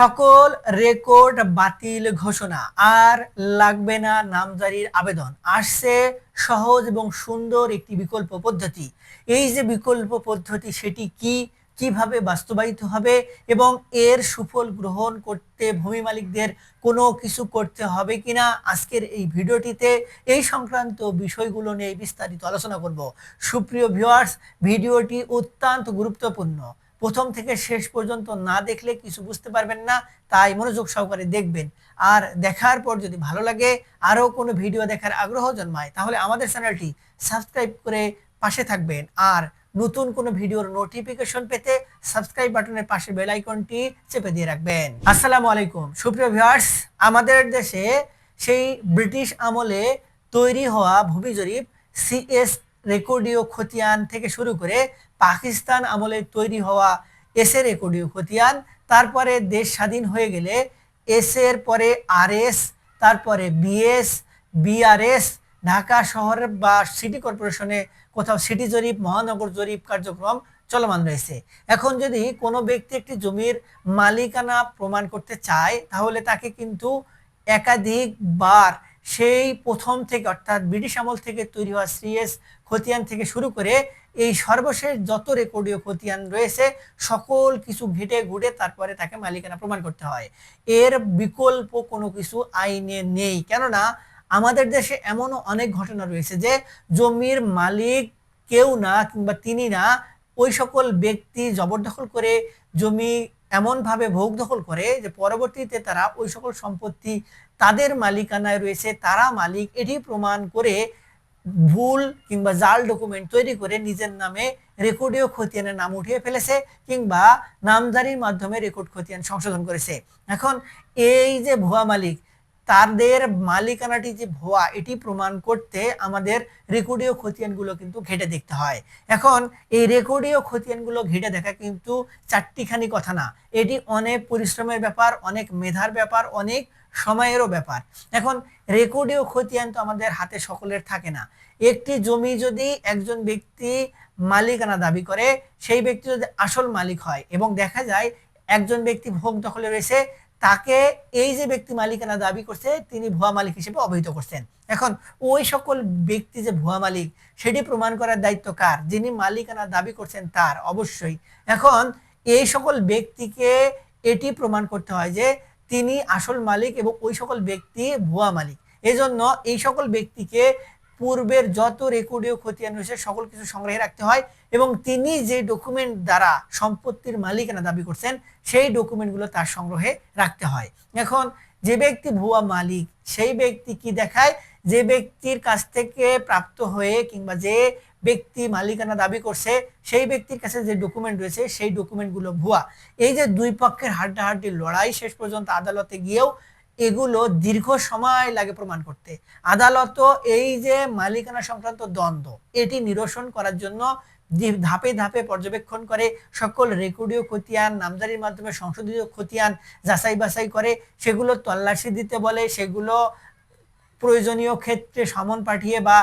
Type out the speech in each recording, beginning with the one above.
সকল রেকর্ড বাতিল ঘোষণা। আর লাগবে না নামজারির আবেদন। আসছে সহজ এবং সুন্দর একটি বিকল্প পদ্ধতি। এই যে বিকল্প পদ্ধতি, সেটি কি? কীভাবে বাস্তবায়িত হবে? এবং এর সুফল গ্রহণ করতে ভূমি মালিকদের কোনো কিছু করতে হবে কিনা? আজকের এই ভিডিওটিতে এই সংক্রান্ত বিষয়গুলো নিয়ে বিস্তারিত আলোচনা করব। সুপ্রিয় ভিউয়ার্স ভিডিওটি অত্যন্ত গুরুত্বপূর্ণ। প্রথম থেকে শেষ পর্যন্ত না দেখলে কিছু বুঝতে পারবেন না, তাই মনোযোগ সহকারে দেখবেন। আর দেখার পর যদি ভালো লাগে, আরও কোনো ভিডিও দেখার আগ্রহ জন্মায়, তাহলে আমাদের চ্যানেলটি সাবস্ক্রাইব করে পাশে থাকবেন। আর নতুন কোনো ভিডিওর নোটিফিকেশন পেতে সাবস্ক্রাইব বাটনের পাশে বেল আইকনটি চেপে দিয়ে রাখবেন। আসসালামু আলাইকুম। সুপ্রিয় ভিউয়ার্স, আমাদের দেশে সেই ব্রিটিশ আমলে তৈরি হওয়া ভূমি জরিপ, সিএস রেকর্ডীয় খতিয়ান থেকে শুরু করে পাকিস্তান আমলে তৈরি হওয়া এসের এর খতিয়ান। তারপরে দেশ স্বাধীন হয়ে গেলে এস এর পরে আর এস তারপরে বিএস, বিআরএস, ঢাকা শহর বা সিটি কর্পোরেশনে কোথাও সিটি জরিপ, মহানগর জরিপ কার্যক্রম চলমান রয়েছে। এখন যদি কোনো ব্যক্তি একটি জমির মালিকানা প্রমাণ করতে চায়, তাহলে তাকে কিন্তু একাধিকবার সেই প্রথম থেকে, অর্থাৎ ব্রিটিশ আমল থেকে তৈরি হওয়া সিএস খতিয়ান থেকে শুরু করে এই সর্বশেষ যত রেকর্ডীয় খতিয়ান রয়েছে, সকল কিছু ঘেটে ঘুটে তারপরে তাকে মালিকানা প্রমাণ করতে হয়। এর বিকল্প কোনো কিছু আইনে নেই। কেননা, আমাদের দেশে এমনও অনেক ঘটনা রয়েছে যে, জমির মালিক কেউ না কিংবা তিনি না, ওই সকল ব্যক্তি জবরদখল করে জমি এমনভাবে ভোগ দখল করে যে, পরবর্তীতে তারা ওই সকল সম্পত্তি তাদের মালিকানায় রয়েছে, তারা মালিক, এটি প্রমাণ করে ভুল কিংবা জাল ডকুমেন্ট তৈরি করে নিজের নামে রেকর্ডীয় খতিয়ানের নাম উঠিয়ে ফেলেছে কিংবা নামজারির মাধ্যমে রেকর্ড খতিয়ান সংশোধন করেছে। এখন এই যে ভুয়া মালিক, তাদের মালিকানাটি যে ভুয়া, এটি প্রমাণ করতে আমাদের রেকর্ডীয় খতিয়ানগুলো কিন্তু ঘেটে দেখতে হয়। এখন এই রেকর্ডীয় খতিয়ানগুলো ঘেটে দেখা কিন্তু চারটিখানি কথা না। এটি অনেক পরিশ্রমের ব্যাপার, অনেক মেধার ব্যাপার, অনেক সময়েরও ব্যাপার। এখন রেকর্ডীয় খতিয়ান তো আমাদের হাতে সকলের থাকে না। একটি জমি যদি একজন ব্যক্তি মালিকানা দাবি করে, সেই ব্যক্তি যদি আসল মালিক হয় এবং দেখা যায় একজন ব্যক্তি ভোগ দখলে রয়েছে, তাকে এই যে ব্যক্তি মালিকানা দাবি করছে, তিনি ভুয়া মালিক হিসেবে অবহিত করছেন। এখন ওই সকল ব্যক্তি যে ভুয়া মালিক, সেটি প্রমাণ করার দায়িত্ব কার? যিনি মালিকানা দাবি করছেন তার, অবশ্যই। এখন এই সকল ব্যক্তিকে এটি প্রমাণ করতে হয় যে তিনি আসল মালিক এবং ওই সকল ব্যক্তি ভুয়া মালিক। এজন্য এই সকল ব্যক্তিকে পূর্বের যত রেকর্ডীয় খতিয়ান রয়েছে, সকল কিছু সংগ্রহে রাখতে হয় এবং তিনি যে ডকুমেন্ট দ্বারা সম্পত্তির মালিকানা দাবি করছেন, সেই ডকুমেন্টগুলো তার সংগ্রহে রাখতে হয়। এখন, যে ব্যক্তি ভুয়া মালিক, সেই ব্যক্তি কি দেখায়? যে ব্যক্তির কাছ থেকে প্রাপ্ত হয়ে কিংবা যে ব্যক্তি মালিকানা দাবি করছে, সেই ব্যক্তির কাছে যে ডকুমেন্ট রয়েছে, সেই ডকুমেন্টগুলো ভুয়া। এই যে দুই পক্ষের হাড্ডাহাড্ডি লড়াই শেষ পর্যন্ত আদালতে গিয়েও এগুলো দীর্ঘ সময় লাগে প্রমাণ করতে। আদালত এই যে মালিকানা সংক্রান্ত দ্বন্দ্ব, এটি নিরসন করার জন্য ধাপে ধাপে পর্যবেক্ষণ করে সকল রেকর্ডীয় খতিয়ান, নামজারির মাধ্যমে সংশোধিত খতিয়ান যাচাই বাছাই করে, সেগুলো তল্লাশি দিতে বলে, সেগুলো প্রয়োজনীয় ক্ষেত্রে সমন পাঠিয়ে বা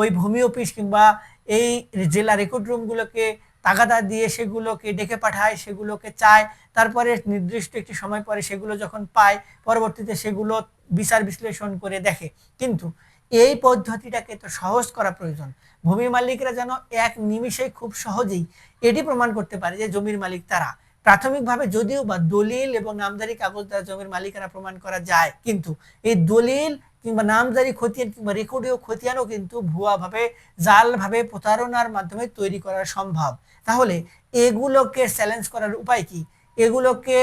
ওই ভূমি অফিস কিংবা এই জেলা রেকর্ড রুমগুলোকে তাগাদা দিয়ে সেগুলোকে ডেকে পাঠায়, সেগুলোকে চায়। তারপরে নির্দিষ্ট একটি সময় পরে সেগুলো যখন পায়, পরবর্তীতে সেগুলো বিচার বিশ্লেষণ করে দেখে। কিন্তু এই পদ্ধতিটাকে তো সহজ করা প্রয়োজন। ভূমি মালিকরা যেন এক নিমিষে খুব সহজেই এটি প্রমাণ করতে পারে যে জমির মালিক তারা। প্রাথমিকভাবে যদিও বা দলিল এবং নামজারি কাগজ দ্বারা জমির মালিকানা প্রমাণ করা যায়, কিন্তু এই দলিল কিংবা নামজারি খতিয়ান কিংবা রেকর্ডীয় খতিয়ানও কিন্তু ভুয়াভাবে, জালভাবে প্রতারণার মাধ্যমে তৈরি করা সম্ভব। তাহলে এগুলোকে চ্যালেঞ্জ করার উপায় কি? এগুলোকে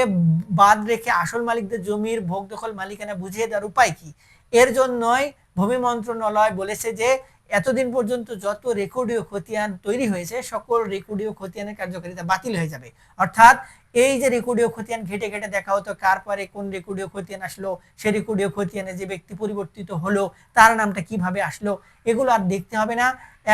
বাদ রেখে আসল মালিকদের জমির ভোগ দখল মালিকানা বুঝিয়ে দেওয়ার উপায় কি? এর জন্যই ভূমি মন্ত্রণালয় বলেছে যে, এতদিন পর্যন্ত যত রেকর্ডীয় খতিয়ান তৈরি হয়েছে, সকল রেকর্ডীয় খতিয়ানের কার্যকারিতা বাতিল হয়ে যাবে। অর্থাৎ এই যে রেকর্ডীয় খতিয়ান ঘেটে ঘেটে দেখা হতো, কার পরে কোন রেকর্ডীয় খতিয়ান আসলো, সে রেকর্ডীয় খতিয়ানে যে ব্যক্তি পরিবর্তিত হলো, তার নামটা কীভাবে আসলো, এগুলো আর দেখতে হবে না।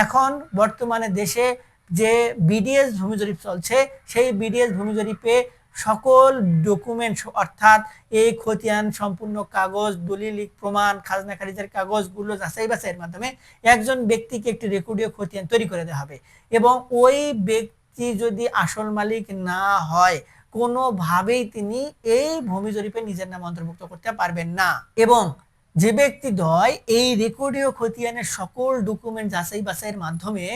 এখন বর্তমানে দেশে যে বিডিএস ভূমি জরিপ চলছে, সেই বিডিএস ভূমি জরিপে সকল ডকুমেন্ট অর্থাৎ এই খতিয়ান সম্পূর্ণ কাগজ, দলিল প্রমাণ খাজনা খারিজের কাগজগুলো যাচাই বাছাইয়ের মাধ্যমে একজন ব্যক্তিকে একটি রেকর্ডীয় খতিয়ান তৈরি করে দেওয়া হবে। এবং ওই ব্যক্তি যদি আসল মালিক না হয়, কোনোভাবেই তিনি এই ভূমি জরিপে নিজের নাম অন্তর্ভুক্ত করতে পারবেন না। এবং যে ব্যক্তি দয়, এই রেকর্ডীয় খতিয়ানের সকল ডকুমেন্ট যাচাই বাছাইয়ের মাধ্যমে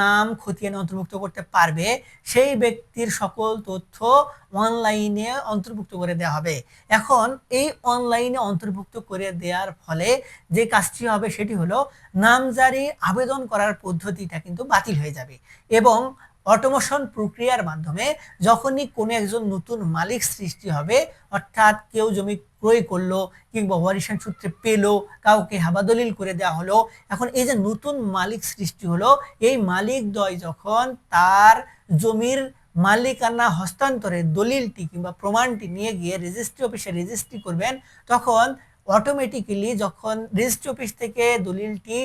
নাম খতিয়ানে অন্তর্ভুক্ত করতে পারবে, সেই ব্যক্তির সকল তথ্য অনলাইনে অন্তর্ভুক্ত করে দেওয়া হবে। এখন এই অনলাইনে অন্তর্ভুক্ত করে দেওয়ার ফলে যে কাজটি হবে সেটি হলো, নামজারি আবেদন করার পদ্ধতিটা কিন্তু বাতিল হয়ে যাবে। এবং অটোমেশন প্রক্রিয়ার মাধ্যমে যখনই কোনো একজন নতুন মালিক সৃষ্টি হবে, অর্থাৎ কেউ জমি ক্রয় করল কিংবা ওয়ারিশান সূত্রে পেল, কাউকে হাবাদলিল করে দেওয়া হলো, এখন এই যে নতুন মালিক সৃষ্টি হলো, এই মালিক দ্বয় যখন তার জমির মালিকানা হস্তান্তরের দলিলটি কিংবা প্রমাণটি নিয়ে গিয়ে রেজিস্ট্রি অফিসে রেজিস্ট্রি করবেন, তখন অটোমেটিক্যালি যখন রেজিস্ট্রি অফিস থেকে দলিলটি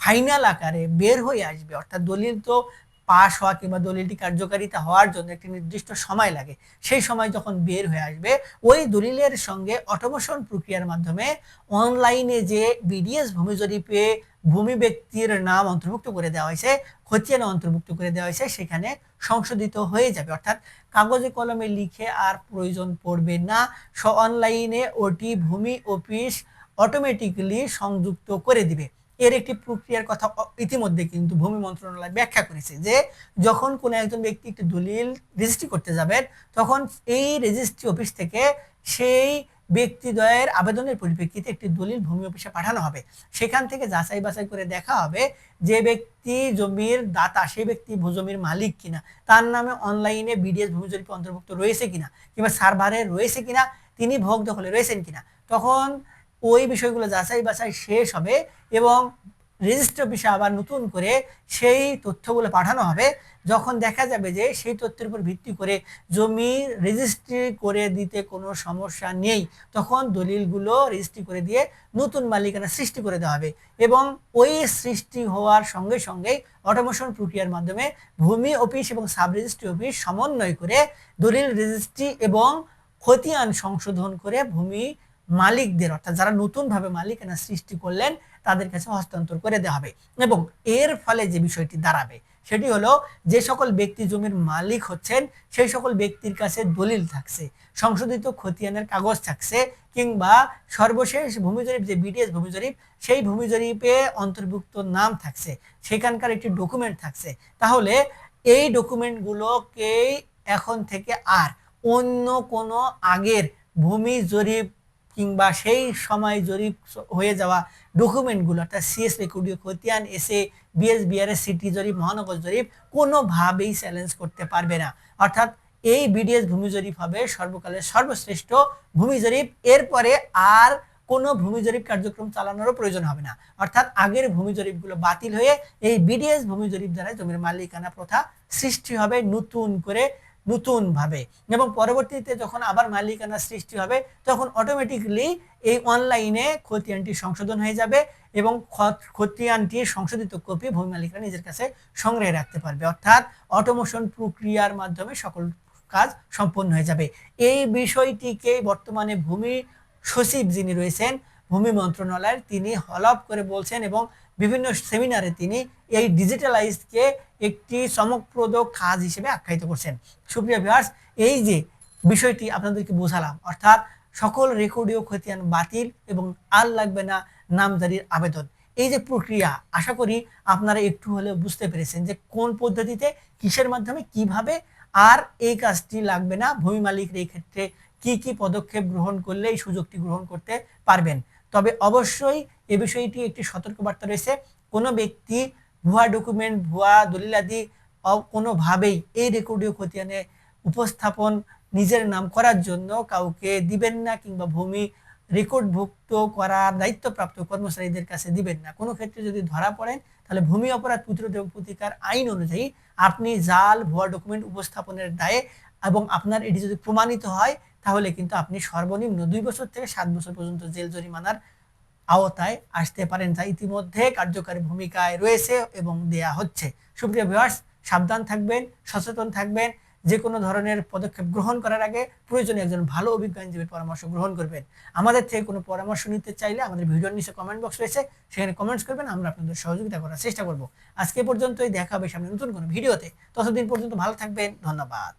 ফাইনাল আকারে বের হয়ে আসবে, অর্থাৎ দলিল তো পাশ হওয়া কিংবা দলিলটি কার্যকারিতা হওয়ার জন্য একটি নির্দিষ্ট সময় লাগে। সেই সময় যখন বের হয়ে আসবে, ওই দলিলের সঙ্গে অটোমেশন প্রক্রিয়ার মাধ্যমে অনলাইনে যে বিডিএস ভূমি জরিপে ভূমি ব্যক্তির নাম অন্তর্ভুক্ত করে দেওয়া হয়েছে, খতিয়ানে অন্তর্ভুক্ত করে দেওয়া হয়েছে, সেখানে সংশোধিত হয়ে যাবে। অর্থাৎ কাগজে কলমে লিখে আর প্রয়োজন পড়বে না। অনলাইনে ওটি ভূমি অফিস অটোমেটিক্যালি সংযুক্ত করে দিবে। এর একটি প্রক্রিয়ার কথা ইতিমধ্যে কিন্তু ভূমি মন্ত্রণালয় ব্যাখ্যা করেছে যে যখন কোনো একজন ব্যক্তি একটি দলিল রেজিস্ট্রি করতে যাবেন, তখন এই রেজিস্ট্রি অফিস থেকে সেই ব্যক্তিদ্বয়ের আবেদনের পরিপ্রেক্ষিতে একটি দলিল ভূমি অফিসে পাঠানো হবে। সেখান থেকে যাচাই বাছাই করে দেখা হবে যে ব্যক্তি জমির দাতা, সেই ব্যক্তি জমির মালিক কিনা, তার নামে অনলাইনে বিডিএস ভূমি জরিপ অন্তর্ভুক্ত রয়েছে কিনা, কিংবা সার্ভারে রয়েছে কিনা, তিনি ভোগ দখলে রয়েছেন কিনা। তখন ওই বিষয়গুলো যাচাই বাছাই শেষ হবে এবং রেজিস্ট্রি অফিসে আবার নতুন করে সেই তথ্যগুলো পাঠানো হবে। যখন দেখা যাবে যে সেই তথ্যের উপর ভিত্তি করে জমি রেজিস্ট্রি করে দিতে কোনো সমস্যা নেই, তখন দলিলগুলো রেজিস্ট্রি করে দিয়ে নতুন মালিকানা সৃষ্টি করে দেওয়া হবে এবং ওই সৃষ্টি হওয়ার সঙ্গে সঙ্গেই অটোমেশন প্রক্রিয়ার মাধ্যমে ভূমি অফিস এবং সাব রেজিস্ট্রি অফিস সমন্বয় করে দলিল রেজিস্ট্রি এবং খতিয়ান সংশোধন করে ভূমি মালিকদের, অর্থাৎ যারা নতুনভাবে মালিকানা সৃষ্টি করলেন, তাদের কাছে হস্তান্তর করে দেওয়া হবে। এবং এর ফলে যে বিষয়টি দাঁড়াবে, সেটি হলো যে সকল ব্যক্তি জমির মালিক হচ্ছেন, সেই সকল ব্যক্তির কাছে দলিল থাকছে, সংশোধিত খতিয়ানের কাগজ থাকছে, কিংবা সর্বশেষ ভূমি জরিপ যে বিডিএস ভূমি জরিপ সেই ভূমি জরিপে অন্তর্ভুক্ত নাম থাকছে, সেখানকার একটি ডকুমেন্ট থাকছে। তাহলে এই ডকুমেন্টগুলোকেই এখন থেকে আর অন্য কোনো আগের ভূমি জরিপ কিংবা সেই সময় জরিপ হয়ে যাওয়া ডকুমেন্টগুলো, অর্থাৎ সিএস রেকর্ডিও খতিয়ান এসে বিএস বিআরএস সিটি জরিপ, মহানগর জরিপ, কোনোভাবেই চ্যালেঞ্জ করতে পারবে না। অর্থাৎ এই বিডিএস ভূমি জরিপ হবে সর্বকালের সর্বশ্রেষ্ঠ ভূমি জরিপ। এরপরে আর কোনো ভূমি জরিপ কার্যক্রম চালানোরও প্রয়োজন হবে না। অর্থাৎ আগের ভূমি জরিপগুলো বাতিল হয়ে এই বিডিএস ভূমি জরিপ দ্বারা জমির মালিকানা প্রথা সৃষ্টি হবে। নতুন করে নতুনভাবে। এবং পরবর্তীতে যখন আবার মালিকানা সৃষ্টি হবে, তখন অটোমেটিকলি এই অনলাইনে খতিয়ানটি সংশোধন হয়ে যাবে এবং খতিয়ানটির সংশোধিত কপি ভূমি মালিকরা নিজের কাছে সংগ্রহে রাখতে পারবে। অর্থাৎ অটোমোশন প্রক্রিয়ার মাধ্যমে সকল কাজ সম্পন্ন হয়ে যাবে। এই বিষয়টিকে বর্তমানে ভূমি সচিব যিনি রয়েছেন, ভূমি মন্ত্রণালয়ের তিনি হলপ করে বলছেন এবং বিভিন্ন সেমিনারে তিনি এই ডিজিটালাইজকে একটি চমকপ্রদ কাজ হিসেবে আখ্যায়িত করছেন। সুপ্রিয় ভিউয়ার্স এই যে বিষয়টি আপনাদেরকে বোঝালাম, অর্থাৎ সকল রেকর্ডীয় খতিয়ান বাতিল এবং আর লাগবে না নামজারির আবেদন, এই যে প্রক্রিয়া, আশা করি আপনারা একটু হলেও বুঝতে পেরেছেন যে কোন পদ্ধতিতে, কিসের মাধ্যমে, কীভাবে আর এই কাজটি লাগবে না, ভূমি মালিক এই ক্ষেত্রে কি কি পদক্ষেপ গ্রহণ করলে এই সুযোগটি গ্রহণ করতে পারবেন। তবে অবশ্যই এ বিষয়টি একটি সতর্কবার্তা রয়েছে। কোনো ব্যক্তি ভুয়া ডকুমেন্ট ভুয়া দলিলাদি কোনোভাবেই এই রেকর্ডীয় খতিয়ানে উপস্থাপন নিজের নাম করার জন্য কাউকে দিবেন না কিংবা ভূমি রেকর্ডভুক্ত করার দায়িত্বপ্রাপ্ত কর্মচারীদের কাছে দিবেন না। কোনো ক্ষেত্রে যদি ধরা পড়েন, তাহলে ভূমি অপরাধ প্রতিরোধ প্রতিকার আইন অনুযায়ী আপনি জাল, ভুয়া ডকুমেন্ট উপস্থাপনের দায়ে এবং আপনার এটি যদি প্রমাণিত হয়, তাহলে কিন্তু আপনি সর্বনিম্ন দুই বছর থেকে সাত বছর পর্যন্ত জেল জরিমানার আওতায় আসতে পারেন যা ইতিমধ্যে কার্যকারী ভূমিকায় রয়েছে এবং দেয়া হচ্ছে। সুপ্রিয় ভিউয়ার্স সাবধান থাকবেন, সচেতন থাকবেন। যে কোনো ধরনের পদক্ষেপ গ্রহণ করার আগে প্রয়োজনে একজন ভালো অভিজ্ঞ আইনজীবীর পরামর্শ গ্রহণ করবেন। আমাদের থেকে কোনো পরামর্শ নিতে চাইলে আমাদের ভিডিওর নিচে কমেন্ট বক্স রয়েছে, সেখানে কমেন্টস করবেন, আমরা আপনাদের সহযোগিতা করার চেষ্টা করব। আজকে পর্যন্তই, দেখা হবে সামনে নতুন কোনো ভিডিওতে। ততদিন পর্যন্ত ভালো থাকবেন, ধন্যবাদ।